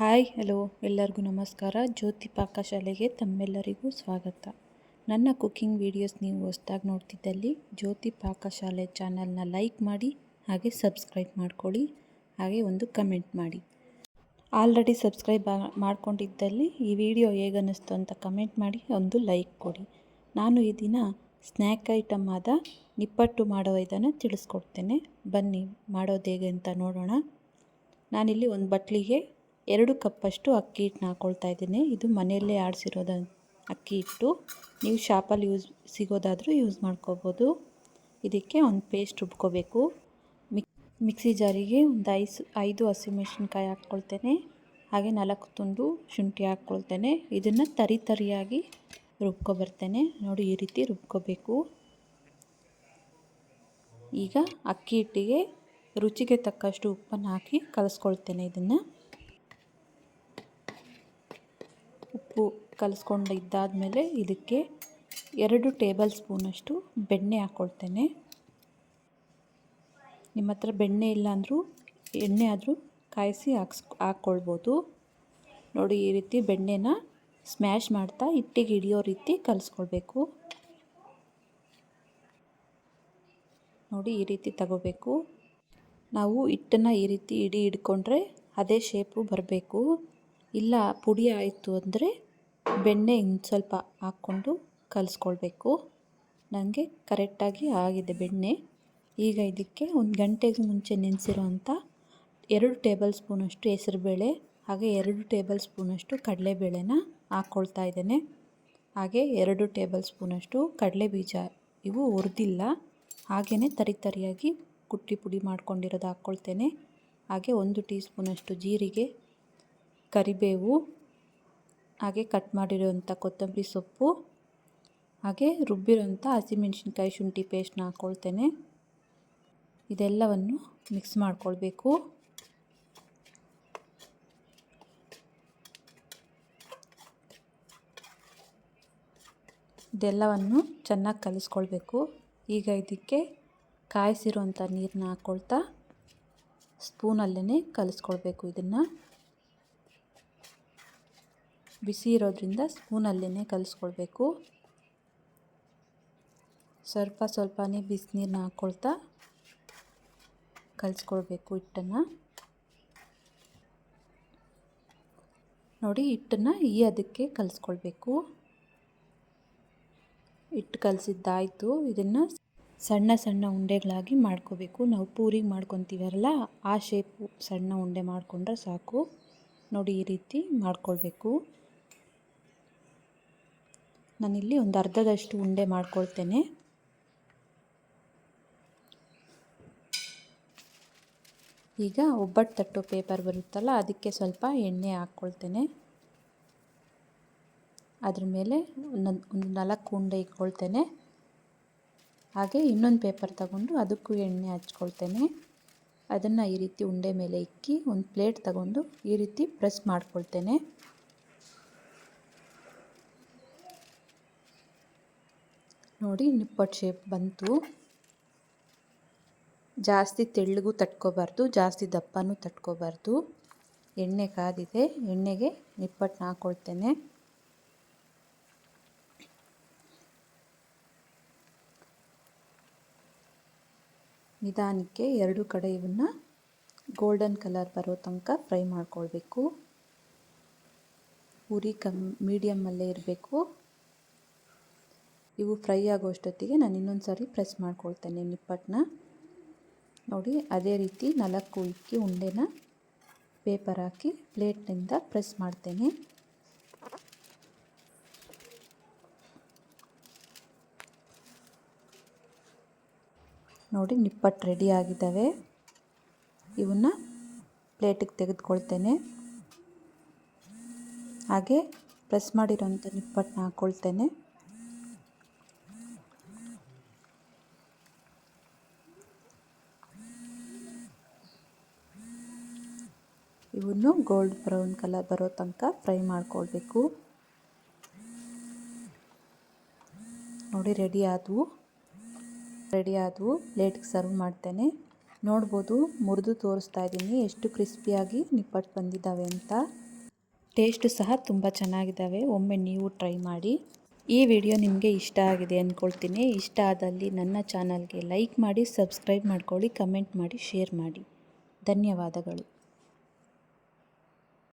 Hi, hello, ಎಲ್ಲರಿಗೂ ನಮಸ್ಕಾರ. ಜ್ಯೋತಿ ಪಾಕಶಾಲೆಗೆ ತಮ್ಮೆಲ್ಲರಿಗೂ ಸ್ವಾಗತ. ನನ್ನ ಕುಕ್ಕಿಂಗ್ ವಿಡಿಯೋಸ್ ನೀವು ಹೊಸ್ದಾಗಿ ನೋಡ್ತಿದ್ದಲ್ಲಿ ಜ್ಯೋತಿ ಪಾಕಶಾಲೆ ಚಾನಲ್ನ ಲೈಕ್ ಮಾಡಿ, ಹಾಗೆ ಸಬ್ಸ್ಕ್ರೈಬ್ ಮಾಡ್ಕೊಳ್ಳಿ, ಹಾಗೆ ಒಂದು ಕಮೆಂಟ್ ಮಾಡಿ. ಆಲ್ರೆಡಿ ಸಬ್ಸ್ಕ್ರೈಬ್ ಮಾಡ್ಕೊಂಡಿದ್ದಲ್ಲಿ ಈ ವಿಡಿಯೋ ಹೇಗನ್ನಿಸ್ತು ಅಂತ ಕಮೆಂಟ್ ಮಾಡಿ ಒಂದು ಲೈಕ್ ಕೊಡಿ. ನಾನು ಈ ದಿನ ಸ್ನ್ಯಾಕ್ ಐಟಮ್ ಆದ ನಿಪ್ಪಟ್ಟು ಮಾಡೋ ಇದನ್ನು ತಿಳಿಸ್ಕೊಡ್ತೇನೆ. ಬನ್ನಿ, ಮಾಡೋದು ಹೇಗೆ ಅಂತ ನೋಡೋಣ. ನಾನಿಲ್ಲಿ ಒಂದು ಬಟ್ಲಿಗೆ ಎರಡು ಕಪ್ಪಷ್ಟು ಅಕ್ಕಿ ಹಿಟ್ಟನ್ನ ಹಾಕ್ಕೊಳ್ತಾ ಇದ್ದೀನಿ. ಇದು ಮನೆಯಲ್ಲೇ ಆಡಿಸಿರೋದ ಅಕ್ಕಿ ಹಿಟ್ಟು. ನೀವು ಶಾಪಲ್ಲಿ ಯೂಸ್, ಸಿಗೋದಾದರೂ ಯೂಸ್ ಮಾಡ್ಕೋಬೋದು. ಇದಕ್ಕೆ ಒಂದು ಪೇಸ್ಟ್ ರುಬ್ಕೋಬೇಕು. ಮಿಕ್, ಮಿಕ್ಸಿ ಜಾರಿಗೆ ಒಂದು ಐಸ್, ಐದು ಹಸಿಮೆಣ್ಸಿನ್ಕಾಯಿ ಹಾಕ್ಕೊಳ್ತೇನೆ. ಹಾಗೆ ನಾಲ್ಕು ತುಂಡು ಶುಂಠಿ ಹಾಕ್ಕೊಳ್ತೇನೆ. ಇದನ್ನು ತರಿ ತರಿಯಾಗಿ ರುಬ್ಕೊಬರ್ತೇನೆ. ನೋಡಿ ಈ ರೀತಿ ರುಬ್ಕೋಬೇಕು. ಈಗ ಅಕ್ಕಿ ಹಿಟ್ಟಿಗೆ ರುಚಿಗೆ ತಕ್ಕಷ್ಟು ಉಪ್ಪನ್ನು ಹಾಕಿ ಕಲಸ್ಕೊಳ್ತೇನೆ ಇದನ್ನು. ಉಪ್ಪು ಕಲಿಸ್ಕೊಂಡು ಇದ್ದಾದಮೇಲೆ ಇದಕ್ಕೆ ಎರಡು ಟೇಬಲ್ ಸ್ಪೂನಷ್ಟು ಬೆಣ್ಣೆ ಹಾಕ್ಕೊಳ್ತೇನೆ ನಿಮ್ಮ ಹತ್ರ ಬೆಣ್ಣೆ ಇಲ್ಲ ಅಂದರೂ ಎಣ್ಣೆ ಆದರೂ ಕಾಯಿಸಿ ಹಾಕ್ಸ್, ಹಾಕ್ಕೊಳ್ಬೋದು. ನೋಡಿ, ಈ ರೀತಿ ಬೆಣ್ಣೆನ ಸ್ಮ್ಯಾಶ್ ಮಾಡ್ತಾ ಹಿಟ್ಟಿಗೆ ಹಿಡಿಯೋ ರೀತಿ ಕಲಿಸ್ಕೊಳ್ಬೇಕು. ನೋಡಿ, ಈ ರೀತಿ ತಗೋಬೇಕು. ನಾವು ಹಿಟ್ಟನ್ನು ಈ ರೀತಿ ಇಡಿ ಹಿಡ್ಕೊಂಡ್ರೆ ಅದೇ ಶೇಪು ಬರಬೇಕು. ಇಲ್ಲ, ಪುಡಿ ಆಯಿತು ಅಂದರೆ ಬೆಣ್ಣೆ ಇನ್ನು ಸ್ವಲ್ಪ ಹಾಕ್ಕೊಂಡು ಕಲಿಸ್ಕೊಳ್ಬೇಕು. ನನಗೆ ಕರೆಕ್ಟಾಗಿ ಆಗಿದೆ ಬೆಣ್ಣೆ. ಈಗ ಇದಕ್ಕೆ ಒಂದು ಗಂಟೆಗೆ ಮುಂಚೆ ನೆನೆಸಿರೋಂಥ ಎರಡು ಟೇಬಲ್ ಸ್ಪೂನಷ್ಟು ಹೆಸರುಬೇಳೆ, ಹಾಗೆ ಎರಡು ಟೇಬಲ್ ಸ್ಪೂನಷ್ಟು ಕಡಲೆಬೇಳೆನ ಹಾಕ್ಕೊಳ್ತಾ ಇದ್ದೇನೆ. ಹಾಗೆ ಎರಡು ಟೇಬಲ್ ಸ್ಪೂನಷ್ಟು ಕಡಲೆ ಬೀಜ ಇವು ಹುರಿದಿಲ್ಲ. ಹಾಗೆಯೇ ತರಿ ತರಿಯಾಗಿ ಕುಟ್ಟಿ ಪುಡಿ ಮಾಡ್ಕೊಂಡಿರೋದು ಹಾಕ್ಕೊಳ್ತೇನೆ. ಹಾಗೆ ಒಂದು ಟೀ ಸ್ಪೂನಷ್ಟು ಜೀರಿಗೆ, ಕರಿಬೇವು ಹಾಗೆ ಕಟ್ ಮಾಡಿರೋಂಥ ಕೊತ್ತಂಬರಿ ಸೊಪ್ಪು, ಹಾಗೆ ರುಬ್ಬಿರೋಂಥ ಹಸಿಮೆಣ್ಸಿನ್ಕಾಯಿ ಶುಂಠಿ ಪೇಸ್ಟ್ನ ಹಾಕ್ಕೊಳ್ತೇನೆ ಇದೆಲ್ಲವನ್ನು ಮಿಕ್ಸ್ ಮಾಡ್ಕೊಳ್ಬೇಕು. ಇದೆಲ್ಲವನ್ನು ಚೆನ್ನಾಗಿ ಕಲಿಸ್ಕೊಳ್ಬೇಕು. ಈಗ ಇದಕ್ಕೆ ಕಾಯಿಸಿರುವಂಥ ನೀರನ್ನ ಹಾಕ್ಕೊಳ್ತಾ ಸ್ಪೂನಲ್ಲೇ ಕಲಿಸ್ಕೊಳ್ಬೇಕು ಇದನ್ನು. ಬಿಸಿ ಇರೋದ್ರಿಂದ ಸ್ಪೂನಲ್ಲೇ ಕಲಿಸ್ಕೊಳ್ಬೇಕು. ಸ್ವಲ್ಪ ಸ್ವಲ್ಪನೇ ಬಿಸಿನೀರನ್ನ ಹಾಕ್ಕೊಳ್ತಾ ಕಲಿಸ್ಕೊಳ್ಬೇಕು ಹಿಟ್ಟನ್ನು. ನೋಡಿ ಹಿಟ್ಟನ್ನು ಈ ಅದಕ್ಕೆ ಕಲಿಸ್ಕೊಳ್ಬೇಕು. ಹಿಟ್ಟು ಕಲಸಿದ್ದಾಯಿತು. ಇದನ್ನು ಸಣ್ಣ ಸಣ್ಣ ಉಂಡೆಗಳಾಗಿ ಮಾಡ್ಕೋಬೇಕು. ನಾವು ಪೂರಿಗೆ ಮಾಡ್ಕೊತೀವಲ್ಲ, ಆ ಶೇಪು ಸಣ್ಣ ಉಂಡೆ ಮಾಡಿಕೊಂಡ್ರೆ ಸಾಕು. ನೋಡಿ ಈ ರೀತಿ ಮಾಡ್ಕೊಳ್ಬೇಕು. ನಾನಿಲ್ಲಿ ಒಂದು ಅರ್ಧದಷ್ಟು ಉಂಡೆ ಮಾಡ್ಕೊಳ್ತೇನೆ. ಈಗ ಒಬ್ಬಟ್ಟು ತಟ್ಟೋ ಪೇಪರ್ ಬರುತ್ತಲ್ಲ, ಅದಕ್ಕೆ ಸ್ವಲ್ಪ ಎಣ್ಣೆ ಹಾಕ್ಕೊಳ್ತೇನೆ. ಅದ್ರ ಮೇಲೆ ಒಂದು ನಾಲ್ಕು ಉಂಡೆ ಇಟ್ಕೊಳ್ತೇನೆ. ಹಾಗೆ ಇನ್ನೊಂದು ಪೇಪರ್ ತಗೊಂಡು ಅದಕ್ಕೂ ಎಣ್ಣೆ ಹಚ್ಕೊಳ್ತೇನೆ. ಅದನ್ನು ಈ ರೀತಿ ಉಂಡೆ ಮೇಲೆ ಇಕ್ಕಿ ಒಂದು ಪ್ಲೇಟ್ ತಗೊಂಡು ಈ ರೀತಿ ಪ್ರೆಸ್ ಮಾಡ್ಕೊಳ್ತೇನೆ. ನೋಡಿ ನಿಪ್ಪಟ್ಟು ಶೇಪ್ ಬಂತು. ಜಾಸ್ತಿ ತೆಳ್ಳಗೂ ತಟ್ಕೋಬಾರ್ದು, ಜಾಸ್ತಿ ದಪ್ಪನೂ ತಟ್ಕೋಬಾರ್ದು. ಎಣ್ಣೆ ಕಾದಿದೆ, ಎಣ್ಣೆಗೆ ನಿಪ್ಪಟ್ಟನ್ನ ಹಾಕ್ಕೊಳ್ತೇನೆ ನಿಧಾನಕ್ಕೆ ಎರಡು ಕಡೆ ಇವನ್ನ ಗೋಲ್ಡನ್ ಕಲರ್ ಬರೋ ತನಕ ಫ್ರೈ ಮಾಡ್ಕೊಳ್ಬೇಕು. ಉರಿ ಕಮ್ ಮೀಡಿಯಮ್ಮಲ್ಲೇ ಇರಬೇಕು. ಇವು ಫ್ರೈ ಆಗೋ ಅಷ್ಟೊತ್ತಿಗೆ ನಾನು ಇನ್ನೊಂದು ಸಾರಿ ಪ್ರೆಸ್ ಮಾಡ್ಕೊಳ್ತೇನೆ ನಿಪ್ಪಟ್ಟನ್ನ. ನೋಡಿ, ಅದೇ ರೀತಿ ನಾಲ್ಕು ಇಕ್ಕಿ ಉಂಡೆನ ಪೇಪರ್ ಹಾಕಿ ಪ್ಲೇಟ್ನಿಂದ ಪ್ರೆಸ್ ಮಾಡ್ತೇನೆ. ನೋಡಿ, ನಿಪ್ಪಟ್ಟು ರೆಡಿ ಆಗಿದ್ದಾವೆ. ಇವನ್ನ ಪ್ಲೇಟಿಗೆ ತೆಗೆದುಕೊಳ್ತೇನೆ. ಹಾಗೆ ಪ್ರೆಸ್ ಮಾಡಿರೋಂಥ ನಿಪ್ಪಟ್ಟನ್ನ ಹಾಕ್ಕೊಳ್ತೇನೆ ಇವನ್ನು ಗೋಲ್ಡ್ ಬ್ರೌನ್ ಕಲರ್ ಬರೋ ತನಕ ಫ್ರೈ ಮಾಡ್ಕೊಳ್ಬೇಕು. ನೋಡಿ ರೆಡಿ ಆದವು. ರೆಡಿ ಆದವು. ಪ್ಲೇಟ್ಗೆ ಸರ್ವ್ ಮಾಡ್ತೇನೆ. ನೋಡ್ಬೋದು, ಮುರಿದು ತೋರಿಸ್ತಾ ಇದ್ದೀನಿ. ಎಷ್ಟು ಕ್ರಿಸ್ಪಿಯಾಗಿ ನಿಪ್ಪಟ್ಟು ಬಂದಿದ್ದಾವೆ ಅಂತ. ಟೇಸ್ಟು ಸಹ ತುಂಬ ಚೆನ್ನಾಗಿದ್ದಾವೆ. ಒಮ್ಮೆ ನೀವು ಟ್ರೈ ಮಾಡಿ. ಈ ವಿಡಿಯೋ ನಿಮಗೆ ಇಷ್ಟ ಆಗಿದೆ ಅಂದ್ಕೊಳ್ತೀನಿ ಇಷ್ಟ ಆದಲ್ಲಿ ನನ್ನ ಚಾನಲ್ಗೆ ಲೈಕ್ ಮಾಡಿ ಸಬ್ಸ್ಕ್ರೈಬ್ ಮಾಡ್ಕೊಳ್ಳಿ ಕಮೆಂಟ್ ಮಾಡಿ ಶೇರ್ ಮಾಡಿ. ಧನ್ಯವಾದಗಳು.